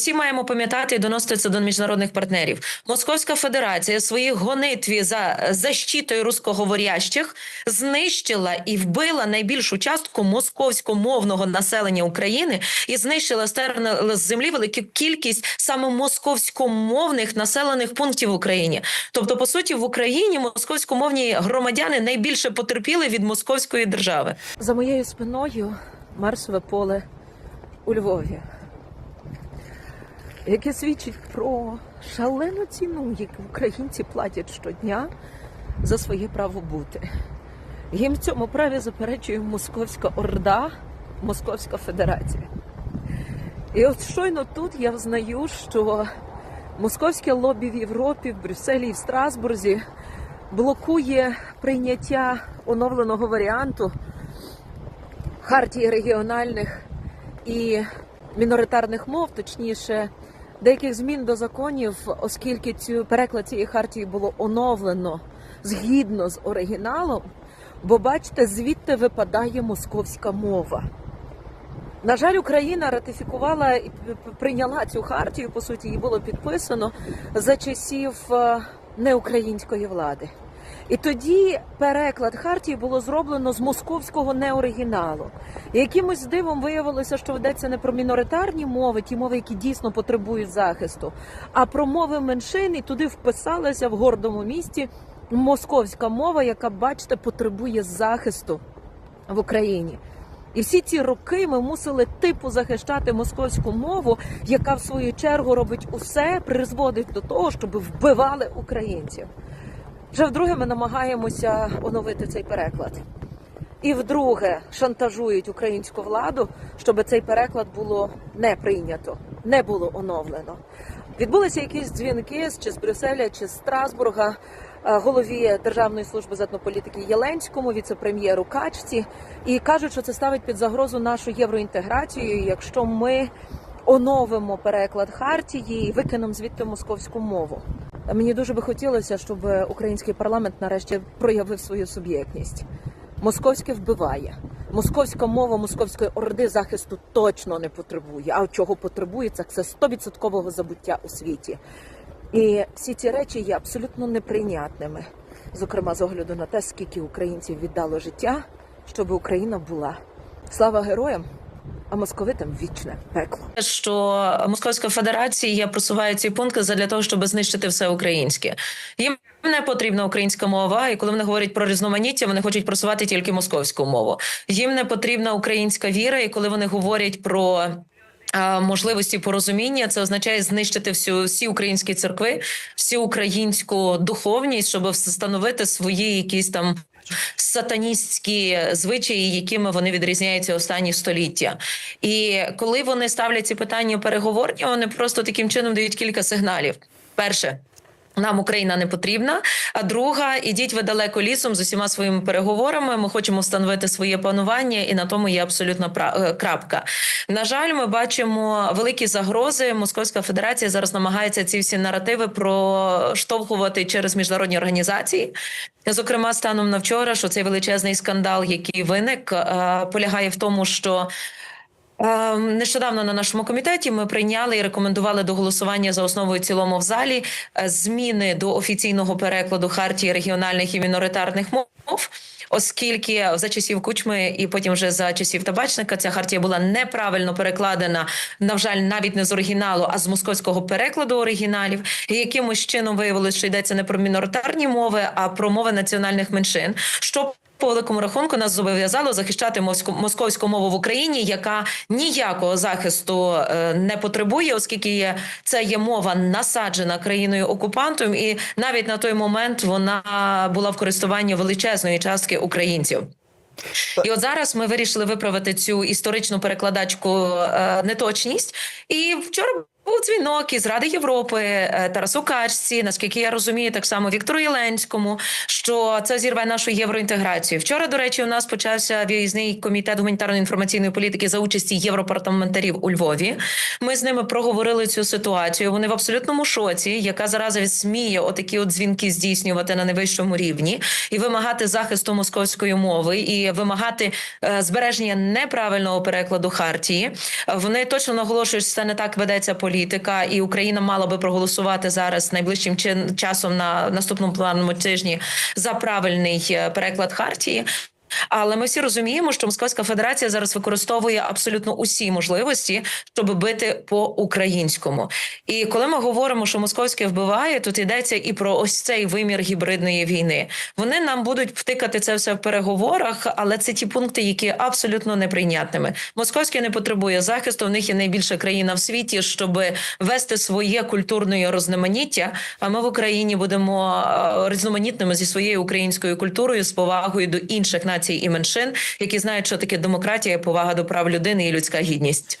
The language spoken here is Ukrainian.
всі маємо пам'ятати і доносити це до міжнародних партнерів. Московська Федерація в своїй гонитві за защитою рускоговорящих знищила і вбила найбільшу частку московськомовного населення України і знищила стерла з землі велику кількість саме московськомовних населених пунктів в Україні. Тобто, по суті, в Україні московськомовні громадяни найбільше потерпіли від московської держави. За моєю спиною Марсове поле у Львові, яке свідчить про шалену ціну, яку українці платять щодня за своє право бути. Їм в цьому праві заперечує Московська Орда, Московська Федерація. І от щойно тут я взнаю, що московське лобі в Європі, в Брюсселі і в Страсбурзі блокує прийняття оновленого варіанту хартії регіональних і міноритарних мов, точніше, деяких змін до законів, оскільки цю переклад цієї хартії було оновлено згідно з оригіналом, бо бачите, звідти випадає московська мова. На жаль, Україна ратифікувала і прийняла цю хартію. По суті, її було підписано за часів е, неукраїнської влади. І тоді переклад хартії було зроблено з московського неоригіналу. Якимось дивом виявилося, що ведеться не про міноритарні мови, ті мови, які дійсно потребують захисту, а про мови меншин. І туди вписалася в гордому місті московська мова, яка, бачите, потребує захисту в Україні. І всі ці роки ми мусили типу захищати московську мову, яка в свою чергу робить усе, призводить до того, щоб вбивали українців. Вже вдруге ми намагаємося оновити цей переклад. І вдруге шантажують українську владу, щоб цей переклад було не прийнято, не було оновлено. Відбулися якісь дзвінки чи з Брюсселя, чи з Страсбурга е, голові Державної служби з етнополітики Єленському, віце-прем'єру Качці, і кажуть, що це ставить під загрозу нашу євроінтеграцію, якщо ми оновимо переклад хартії і викинемо звідти московську мову. Мені дуже би хотілося, щоб український парламент нарешті проявив свою суб'єктність. Московське вбиває. Московська мова московської орди захисту точно не потребує. А чого потребує, це 100% забуття у світі. І всі ці речі є абсолютно неприйнятними, зокрема з огляду на те, скільки українців віддало життя, щоб Україна була. Слава героям, а московитам вічне пекло. що Московська Федерація просуває ці пункти для того, щоб знищити все українське. Їм не потрібна українська мова, і коли вони говорять про різноманіття, вони хочуть просувати тільки московську мову. Їм не потрібна українська віра, і коли вони говорять про. Можливості порозуміння це означає знищити всю всі українські церкви, всю українську духовність, щоб встановити свої якісь там сатаністські звичаї, якими вони відрізняються останні століття. І коли вони ставлять ці питання переговорні, вони просто таким чином дають кілька сигналів. Перше. Нам Україна не потрібна. А друга, ідіть ви далеко лісом з усіма своїми переговорами. Ми хочемо встановити своє панування, і на тому є абсолютно е, крапка. На жаль, ми бачимо великі загрози. Московська Федерація зараз намагається ці всі наративи проштовхувати через міжнародні організації. Зокрема, станом на вчора, що цей величезний скандал, який виник, е, полягає в тому, що Нещодавно на нашому комітеті ми прийняли і рекомендували до голосування за основу і цілому в залі е, зміни до офіційного перекладу хартії регіональних і міноритарних мов. Оскільки за часів кучми і потім вже за часів табачника ця хартія була неправильно перекладена, на жаль, навіть не з оригіналу, а з московського перекладу оригіналів, і якимось чином виявилось, що йдеться не про міноритарні мови, а про мови національних меншин. Що по великому рахунку нас зобов'язало захищати моско- московську мову в Україні, яка ніякого захисту е, не потребує, оскільки є це є мова насаджена країною окупантом, і навіть на той момент вона була в користуванні величезної частки українців. І от зараз ми вирішили виправити цю історичну перекладачку е, неточність. І вчора був дзвінок із Ради Європи е, Тарасу Качці, наскільки я розумію, так само Віктору Єленському, що це зірве нашу євроінтеграцію. Вчора, до речі, у нас почався виїзний комітет гуманітарної інформаційної політики за участі європарламентарів у Львові. Ми з ними проговорили цю ситуацію. Вони в абсолютному шоці, яка зараза сміє отакі от дзвінки здійснювати на найвищому рівні і вимагати захисту московської мови і вимагати е, збереження неправильного перекладу хартії. Вони точно наголошують, що це не так ведеться політика. Політика, і Україна мала би проголосувати зараз найближчим часом на наступному планому тижні за правильний е, переклад хартії. Але ми всі розуміємо, що Московська Федерація зараз використовує абсолютно усі можливості, щоб бити по українському. І коли ми говоримо, що московське вбиває, тут йдеться і про ось цей вимір гібридної війни. Вони нам будуть втикати це все в переговорах, але це ті пункти, які абсолютно неприйнятними. Московське не потребує захисту. В них є найбільша країна в світі, щоб вести своє культурне розноманіття. А ми в Україні будемо е, різноманітними зі своєю українською культурою, з повагою до інших націй і меншин, які знають, що таке демократія, повага до прав людини і людська гідність.